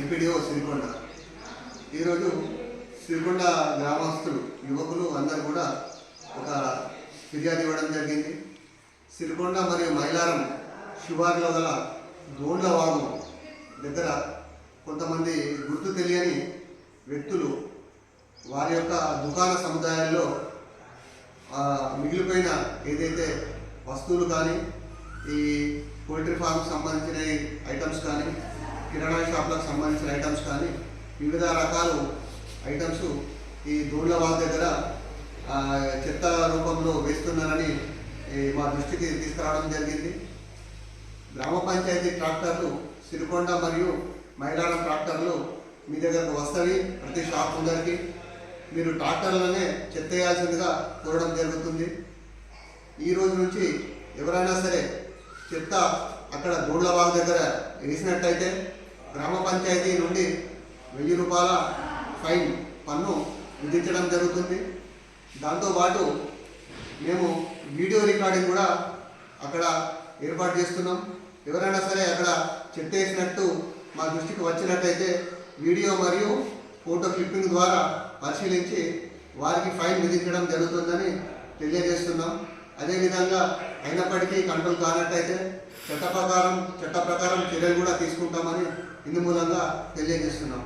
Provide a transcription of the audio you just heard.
MPDO Sirikonda. ఈరోజు సిరికొండ గ్రామస్తులు యువకులు అందరూ కూడా ఒక ఫిర్యాదు ఇవ్వడం జరిగింది. సిరికొండ మరియు మైలారం శివార్లో గల గోండ్ల వాగు దగ్గర కొంతమంది గుర్తు తెలియని వ్యక్తులు వారి యొక్క దుకాణ సముదాయాల్లో మిగిలిపోయిన ఏదైతే వస్తువులు కానీ ఈ పోల్ట్రీ ఫామ్కి సంబంధించిన ఐటమ్స్ కానీ కిరాణా షాప్లకు సంబంధించిన ఐటమ్స్ కానీ వివిధ రకాలు ఐటమ్స్ ఈ దూళ్ళవాళ్ళ దగ్గర చెత్త రూపంలో వేస్తున్నారని మా దృష్టికి తీసుకురావడం జరిగింది. గ్రామ పంచాయతీ ట్రాక్టర్లు సిరికొండ మరియు మైలారం ట్రాక్టర్లు మీ దగ్గరకు వస్తాయి ప్రతి షాప్ ముందరికి. మీరు ట్రాక్టర్లనే చెత్త వేయాల్సిందిగా కోరడం జరుగుతుంది. ఈ రోజు నుంచి ఎవరైనా సరే చెత్త అక్కడ గోడ్లబాగ్ దగ్గర వేసినట్టయితే గ్రామ పంచాయతీ నుండి వెయ్యి రూపాయల ఫైన్ పన్ను విధించడం జరుగుతుంది. దాంతోపాటు మేము వీడియో రికార్డింగ్ కూడా అక్కడ ఏర్పాటు చేస్తున్నాం. ఎవరైనా సరే అక్కడ చెత్త వేసినట్టు మా దృష్టికి వచ్చినట్టయితే వీడియో మరియు ఫోటో క్లిప్పింగ్ ద్వారా పరిశీలించి వారికి ఫైన్ విధించడం జరుగుతుందని తెలియజేస్తున్నాం. అదేవిధంగా అయినప్పటికీ కంట్రోల్ కానట్టయితే చట్ట ప్రకారం చట్ట ప్రకారం చర్యలు కూడా తీసుకుంటామని ఇందు మూలంగా తెలియజేస్తున్నాం